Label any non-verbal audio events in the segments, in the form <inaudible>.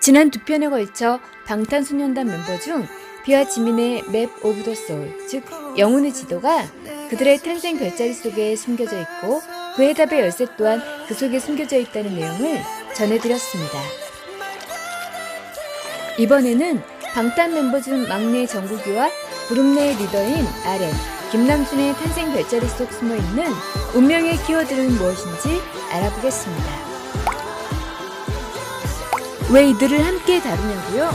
지난 두 편에 걸쳐 방탄소년단 멤버 중 비와 지민의 맵 오브 더 소울, 즉 영혼의 지도가 그들의 탄생 별자리 속에 숨겨져 있고 그 해답의 열쇠 또한 그 속에 숨겨져 있다는 내용을 전해드렸습니다. 이번에는 방탄 멤버 중 막내 정국이와 그룹 내 리더인 RM, 김남준의 탄생 별자리 속 숨어 있는 운명의 키워드는 무엇인지 알아보겠습니다. 왜 이들을 함께 다루냐고요?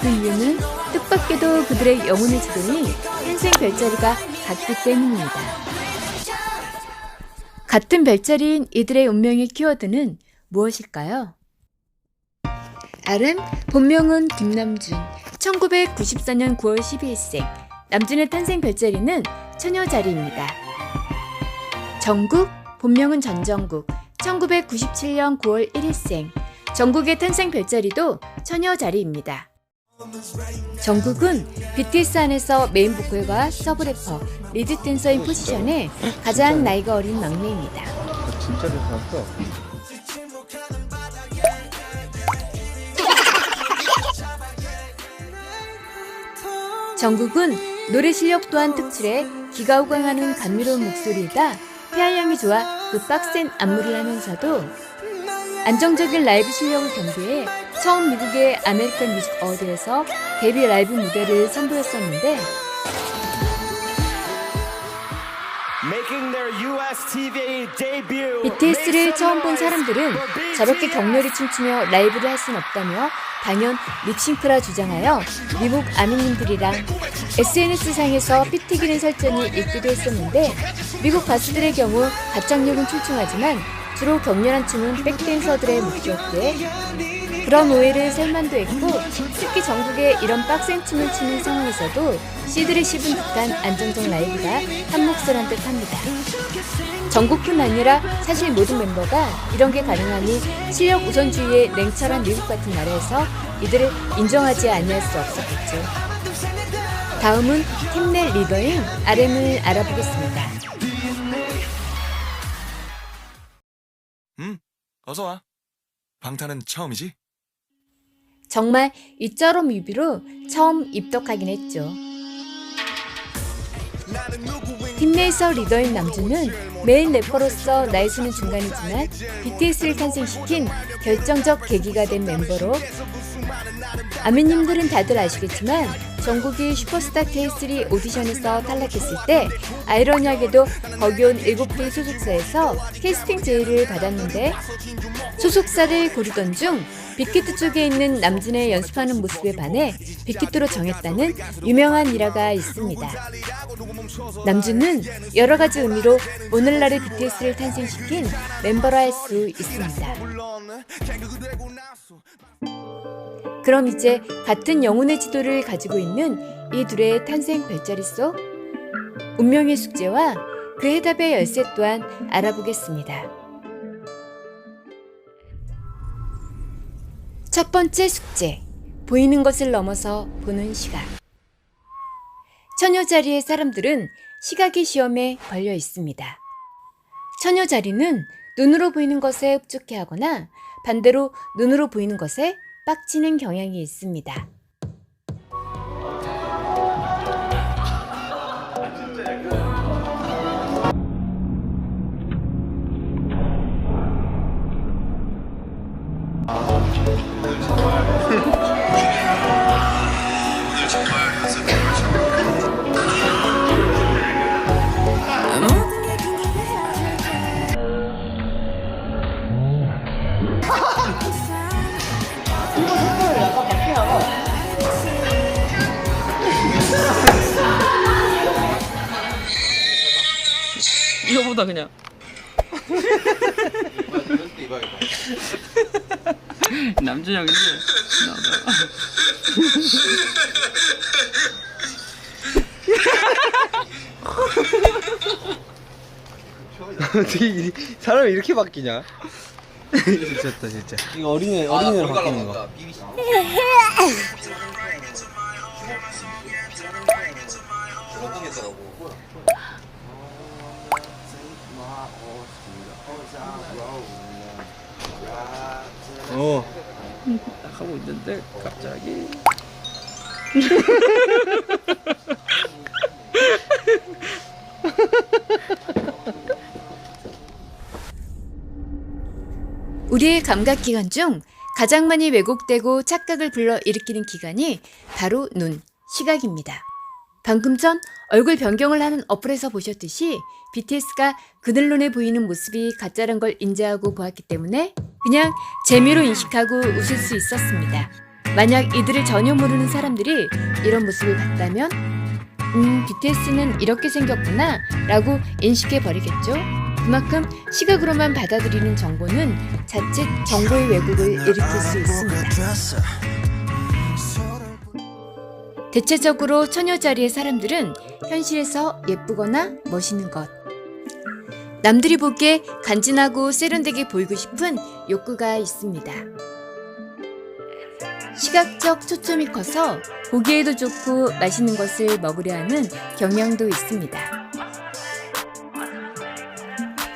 그 이유는 뜻밖에도 그들의 영혼의 지도인 탄생 별자리가 같기 때문입니다. 같은 별자리인 이들의 운명의 키워드는 무엇일까요? RM, 본명은 김남준, 1994년 9월 12일생, 남준의 탄생 별자리는 처녀 자리입니다. 정국, 본명은 전정국, 1997년 9월 1일생, 정국의 탄생 별자리도 처녀 자리입니다. 정국은 BTS 안에서 메인 보컬과 서브 래퍼, 리드 댄서인 포지션에 가장 나이가 어린 막내입니다. 진짜 잘 살았어. 정국은 노래 실력 또한 특출해 기가 우강하는 감미로운 목소리에다. 폐활량이 좋아 그 빡센 안무를 하면서도 안정적인 라이브 실력을 겸비해 처음 미국의 아메리칸 뮤직 어워드에서 데뷔 라이브 무대를 선보였었는데 BTS를 처음 본 사람들은 저렇게 격렬히 춤추며 라이브를 할 순 없다며 당연 립싱크라 주장하여 미국 아미님들이랑 SNS상에서 피 튀기는 설전이 있기도 했었는데 미국 가수들의 경우 가창력은 출중하지만 주로 격렬한 춤은 백댄서들의 몫이었기에 그런 오해를 살만도 했고 특히 전국에 이런 빡센 춤을 추는 상황에서도 씨들을 씹은 듯한 안정적 라이브가 한몫을 한 듯합니다. 전국뿐 아니라 사실 모든 멤버가 이런 게 가능하니 실력 우선주의의 냉철한 미국 같은 나라에서 이들을 인정하지 아니할 수 없었겠죠. 다음은 팀내 리더인 RM을 알아보겠습니다. 응, 어서 와. 방탄은 처음이지? 정말 이처럼 뮤비로 처음 입덕하긴 했죠. 팀 내에서 리더인 남준은 메인 래퍼로서 나이 수는 중간이지만 BTS를 탄생시킨 결정적 계기가 된 멤버로 아미님들은 다들 아시겠지만 전국이 슈퍼스타 K3 오디션에서 탈락했을 때 아이러니하게도 거기 온 7개 소속사에서 캐스팅 제의를 받았는데 소속사를 고르던 중 빅히트 쪽에 있는 남진의 연습하는 모습에 반해 빅히트로 정했다는 유명한 일화가 있습니다. 남준은 여러 가지 의미로 오늘날의 BTS를 탄생시킨 멤버라 할 수 있습니다. 그럼 이제 같은 영혼의 지도를 가지고 있는 이 둘의 탄생 별자리 속 운명의 숙제와 그 해답의 열쇠 또한 알아보겠습니다. 첫 번째 숙제. 보이는 것을 넘어서 보는 시각. 처녀 자리의 사람들은 시각의 시험에 걸려 있습니다. 처녀 자리는 눈으로 보이는 것에 흡족해 하거나 반대로 눈으로 보이는 것에 빡치는 경향이 있습니다. 보다 그냥 남준 형인데 나보다 어떻게 이- 사람이 이렇게 바뀌냐? <laughs> 미쳤다 진짜. 이거 어린애 어린애로 바뀌는 거. <laughs> 어. 딱 하고 있는데 갑자기 우리의 감각 기관 중 가장 많이 왜곡되고 착각을 불러 일으키는 기관이 바로 눈, 시각입니다. 방금 전 얼굴 변경을 하는 어플에서 보셨듯이 BTS가 그들론에 보이는 모습이 가짜란 걸 인지하고 보았기 때문에 그냥 재미로 인식하고 웃을 수 있었습니다. 만약 이들을 전혀 모르는 사람들이 이런 모습을 봤다면 음, BTS는 이렇게 생겼구나 라고 인식해 버리겠죠. 그만큼 시각으로만 받아들이는 정보는 자칫 정보의 왜곡을 일으킬 수 있습니다. 대체적으로 처녀 자리의 사람들은 현실에서 예쁘거나 멋있는 것. 남들이 보기에 간지나고 세련되게 보이고 싶은 욕구가 있습니다. 시각적 초점이 커서 보기에도 좋고 맛있는 것을 먹으려 하는 경향도 있습니다.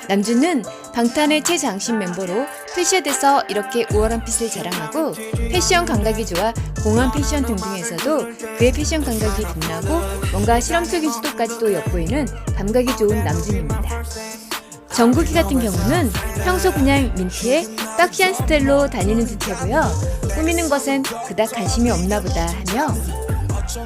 남주는 방탄의 최장신 멤버로 패션에서 이렇게 우월한 핏을 자랑하고 패션 감각이 좋아 공항 패션 등등에서도 그의 패션 감각이 빛나고 뭔가 실험적인 시도까지도 엿보이는 감각이 좋은 남준입니다. 정국이 같은 경우는 평소 그냥 민트에 박시한 스타일로 다니는 보여 꾸미는 것엔 그닥 관심이 없나 보다 하며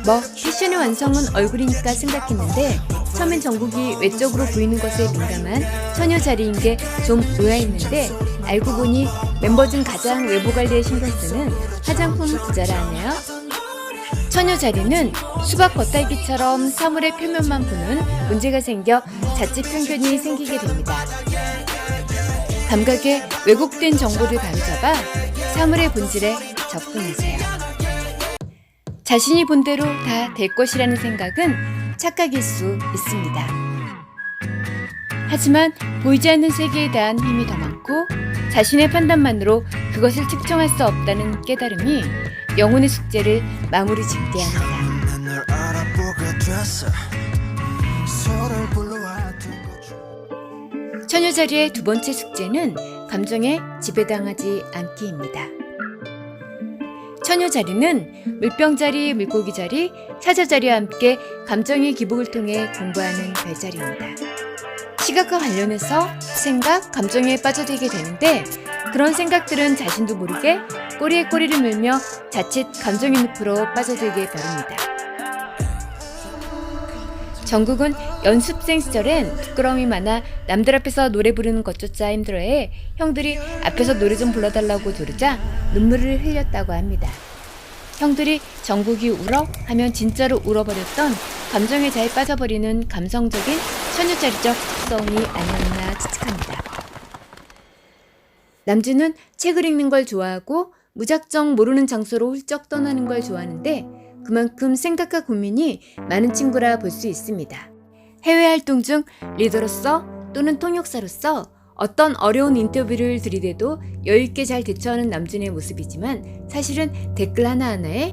뭐 패션의 완성은 얼굴이니까 생각했는데 처음엔 정국이 외적으로 보이는 것에 민감한 처녀 자리인 게 좀 의아했는데 알고 보니 멤버 중 가장 외모 관리에 신경 쓰는 화장품 부자라 하네요. 처녀 자리는 수박 겉핥기처럼 사물의 표면만 보는 문제가 생겨 자칫 편견이 생기게 됩니다. 감각에 왜곡된 정보를 바로잡아 사물의 본질에 접근하세요. 자신이 본 대로 다 될 것이라는 생각은 착각일 수 있습니다. 하지만 보이지 않는 세계에 대한 힘이 더 많고 자신의 판단만으로 그것을 측정할 수 없다는 깨달음이 영혼의 숙제를 마무리 짓게 합니다. 처녀 자리의 두 번째 숙제는 감정에 지배당하지 않기입니다. 처녀 자리는 물병 자리, 물고기 자리, 사자 자리와 함께 감정의 기복을 통해 공부하는 별자리입니다. 시각과 관련해서 생각, 감정에 빠져들게 되는데 그런 생각들은 자신도 모르게 꼬리에 꼬리를 물며 자칫 감정의 늪으로 빠져들게 되립니다. 정국은 연습생 시절엔 부끄러움이 많아 남들 앞에서 노래 부르는 것조차 힘들어해 형들이 앞에서 노래 좀 불러달라고 조르자 눈물을 흘렸다고 합니다. 형들이 정국이 울어 하면 진짜로 울어버렸던 감정에 잘 빠져버리는 감성적인 처녀자리적 특성이 아니었나 추측합니다. 남주는 책을 읽는 걸 좋아하고 무작정 모르는 장소로 훌쩍 떠나는 걸 좋아하는데 그만큼 생각과 고민이 많은 친구라 볼 수 있습니다. 해외 활동 중 리더로서 또는 통역사로서 어떤 어려운 인터뷰를 들이대도 여유있게 잘 대처하는 남준의 모습이지만 사실은 댓글 하나하나에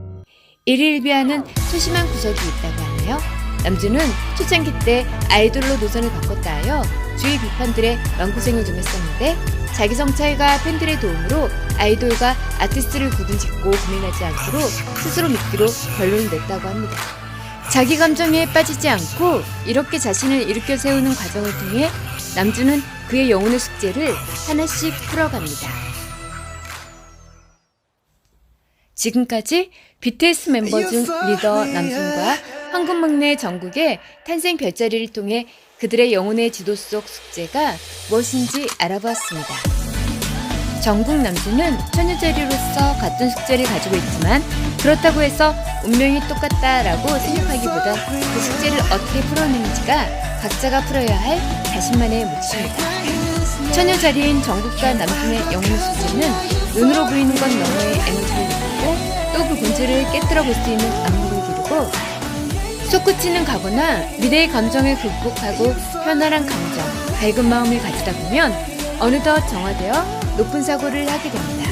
일일비하는 소심한 구석이 있다고 하네요. 남준은 초창기 때 아이돌로 노선을 바꿨다 하여 주위 비판들의 마음고생을 좀 했었는데 자기 성찰과 팬들의 도움으로 아이돌과 아티스트를 구분짓고 고민하지 않도록 스스로 믿기로 결론을 냈다고 합니다. 자기 감정에 빠지지 않고 이렇게 자신을 일으켜 세우는 과정을 통해 남주는 그의 영혼의 숙제를 하나씩 풀어갑니다. 지금까지 BTS 멤버 중 리더 남준과 황금 막내 정국의 탄생 별자리를 통해 그들의 영혼의 지도 속 숙제가 무엇인지 알아보았습니다. 정국 남준은 처녀자리로서 같은 숙제를 가지고 있지만 그렇다고 해서 운명이 똑같다라고 생각하기보다 그 숙제를 어떻게 풀어내는지가 각자가 풀어야 할 자신만의 몫입니다. 처녀 자리인 정국과 남순의 영웅 수지는 눈으로 보이는 것 너머의 에너지를 느끼고 또 그 본질을 깨뜨려 볼 수 있는 안목을 기르고 솟구치는 각오나 미래의 감정을 극복하고 편안한 감정, 밝은 마음을 가지다 보면 어느덧 정화되어 높은 사고를 하게 됩니다.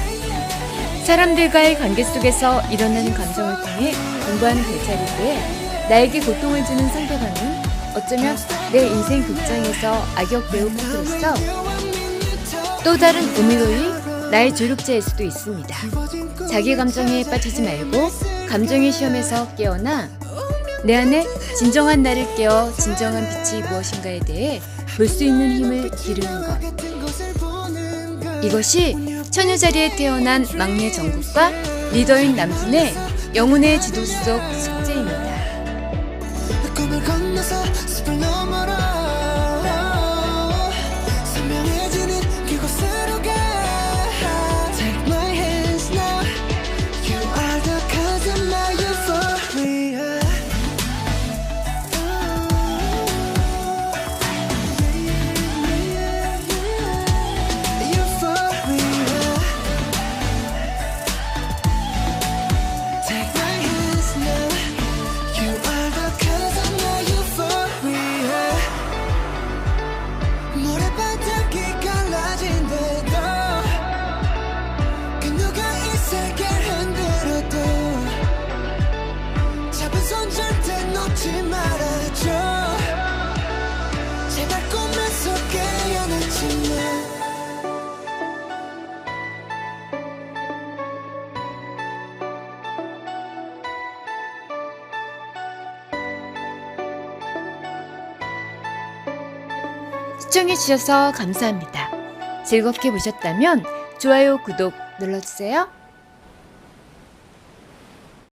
사람들과의 관계 속에서 일어나는 감정을 통해 공부하는 별자리기에 나에게 고통을 주는 상대방은 어쩌면 내 인생 극장에서 악역 배우 파트로서 또 다른 우미로이 나의 조력자일 수도 있습니다. 자기 감정에 빠지지 말고 감정의 시험에서 깨어나 내 안에 진정한 나를 깨어 진정한 빛이 무엇인가에 대해 볼 수 있는 힘을 기르는 것. 이것이 처녀 자리에 태어난 막내 정국과 리더인 남순의 영혼의 지도 속 숙제입니다. 시청해주셔서 감사합니다. 즐겁게 보셨다면 좋아요, 구독 눌러주세요.